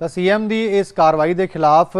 ਤਾਂ ਸੀਐਮ ਦੀ ਇਸ ਕਾਰਵਾਈ ਦੇ ਖਿਲਾਫ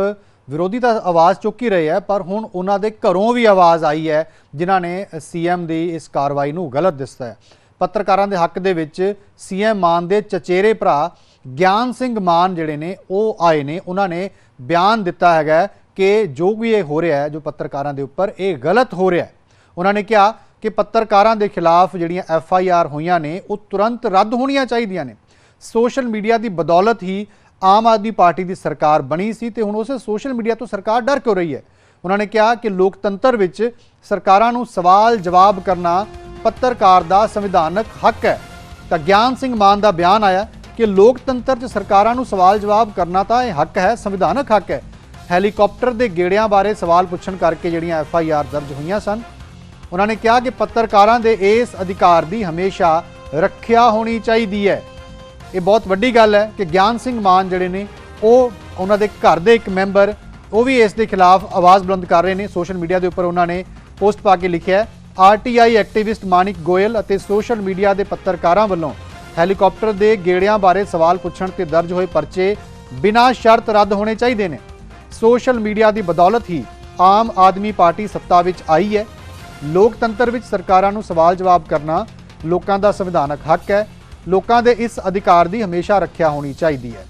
ਵਿਰੋਧੀ ਤਾਂ ਆਵਾਜ਼ ਚੁੱਕ ਹੀ ਰਹੇ ਹੈ ਪਰ ਹੁਣ ਉਹਨਾਂ ਦੇ ਘਰੋਂ ਵੀ ਆਵਾਜ਼ ਆਈ ਹੈ, ਜਿਨ੍ਹਾਂ ਨੇ ਸੀਐਮ ਦੀ ਇਸ ਕਾਰਵਾਈ ਨੂੰ ਗਲਤ ਦੱਸਿਆ ਹੈ। ਪੱਤਰਕਾਰਾਂ ਦੇ ਹੱਕ ਦੇ ਵਿੱਚ ਸੀਐਮ ਮਾਨ ਦੇ ਚਚੇਰੇ ਭਰਾ ਗਿਆਨ ਸਿੰਘ ਮਾਨ ਜਿਹੜੇ ਨੇ, ਉਹ ਆਏ ਨੇ। ਉਹਨਾਂ ਨੇ ਬਿਆਨ ਦਿੱਤਾ ਹੈਗਾ ਕਿ ਜੋ ਵੀ ਇਹ ਹੋ ਰਿਹਾ ਹੈ, ਜੋ ਪੱਤਰਕਾਰਾਂ ਦੇ ਉੱਪਰ ਇਹ ਗਲਤ ਹੋ ਰਿਹਾ ਹੈ। ਉਹਨਾਂ ਨੇ ਕਿਹਾ ਕਿ ਪੱਤਰਕਾਰਾਂ ਦੇ ਖਿਲਾਫ ਜਿਹੜੀਆਂ ਐਫ ਆਈ ਆਰ ਹੋਈਆਂ ਨੇ, ਉਹ ਤੁਰੰਤ ਰੱਦ ਹੋਣੀਆਂ ਚਾਹੀਦੀਆਂ ਨੇ। ਸੋਸ਼ਲ ਮੀਡੀਆ ਦੀ ਬਦੌਲਤ ਹੀ ਆਮ ਆਦਮੀ ਪਾਰਟੀ ਦੀ ਸਰਕਾਰ ਬਣੀ ਸੀ ਤੇ ਹੁਣ ਉਸੇ ਸੋਸ਼ਲ ਮੀਡੀਆ ਤੋਂ ਸਰਕਾਰ ਡਰ ਕਿਉਂ ਰਹੀ ਹੈ? ਉਹਨਾਂ ਨੇ ਕਿਹਾ ਕਿ ਲੋਕਤੰਤਰ ਵਿੱਚ ਸਰਕਾਰਾਂ ਨੂੰ ਸਵਾਲ ਜਵਾਬ ਕਰਨਾ ਪੱਤਰਕਾਰ ਦਾ ਸੰਵਿਧਾਨਕ ਹੱਕ ਹੈ। ਤਾਂ ਗਿਆਨ ਸਿੰਘ ਮਾਨ ਦਾ ਬਿਆਨ ਆਇਆ ਕਿ ਲੋਕਤੰਤਰ 'ਚ ਸਰਕਾਰਾਂ ਨੂੰ ਸਵਾਲ ਜਵਾਬ ਕਰਨਾ ਤਾਂ ਇਹ ਹੱਕ ਹੈ, ਸੰਵਿਧਾਨਕ ਹੱਕ ਹੈ। ਹੈਲੀਕਾਪਟਰ ਦੇ ਗੇੜਿਆਂ ਬਾਰੇ ਸਵਾਲ ਪੁੱਛਣ ਕਰਕੇ ਜਿਹੜੀਆਂ ਐਫ ਆਈ ਆਰ ਦਰਜ ਹੋਈਆਂ ਸਨ। ਉਹਨਾਂ ਨੇ ਕਿਹਾ ਕਿ ਪੱਤਰਕਾਰਾਂ ਦੇ ਇਸ ਅਧਿਕਾਰ ਦੀ ਹਮੇਸ਼ਾ ਰੱਖਿਆ ਹੋਣੀ ਚਾਹੀਦੀ ਹੈ। ਇਹ ਬਹੁਤ ਵੱਡੀ ਗੱਲ ਹੈ ਕਿ ਗਿਆਨ ਸਿੰਘ ਮਾਨ ਜਿਹੜੇ ਨੇ, ਉਹ ਉਹਨਾਂ ਦੇ ਘਰ ਦੇ ਇੱਕ ਮੈਂਬਰ, ਉਹ ਵੀ ਇਸ ਦੇ ਖਿਲਾਫ ਆਵਾਜ਼ ਬੁਲੰਦ ਕਰ ਰਹੇ ਨੇ, ਸੋਸ਼ਲ ਮੀਡੀਆ ਦੇ ਉੱਪਰ ਉਹਨਾਂ ਨੇ ਪੋਸਟ ਪਾ ਕੇ ਲਿਖਿਆ ਹੈ ਆਰਟੀਆਈ ਐਕਟਿਵਿਸਟ ਮਾਨਿਕ ਗੋਇਲ ਅਤੇ ਸੋਸ਼ਲ ਮੀਡੀਆ ਦੇ ਪੱਤਰਕਾਰਾਂ ਵੱਲੋਂ ਹੈਲੀਕਾਪਟਰ ਦੇ ਗੇੜਿਆਂ ਬਾਰੇ ਸਵਾਲ ਪੁੱਛਣ ਤੇ ਦਰਜ ਹੋਏ ਪਰਚੇ ਬਿਨਾਂ ਸ਼ਰਤ ਰੱਦ ਹੋਣੇ ਚਾਹੀਦੇ ਨੇ। ਸੋਸ਼ਲ ਮੀਡੀਆ ਦੀ ਬਦੌਲਤ ਹੀ ਆਮ ਆਦਮੀ ਪਾਰਟੀ ਸੱਤਾ ਵਿੱਚ ਆਈ ਹੈ। ਲੋਕਤੰਤਰ ਵਿੱਚ ਸਰਕਾਰਾਂ ਨੂੰ ਸਵਾਲ ਜਵਾਬ ਕਰਨਾ ਲੋਕਾਂ ਦਾ ਸੰਵਿਧਾਨਕ ਹੱਕ ਹੈ। ਲੋਕਾਂ ਦੇ ਇਸ ਅਧਿਕਾਰ ਦੀ ਹਮੇਸ਼ਾ ਰੱਖਿਆ ਹੋਣੀ ਚਾਹੀਦੀ ਹੈ।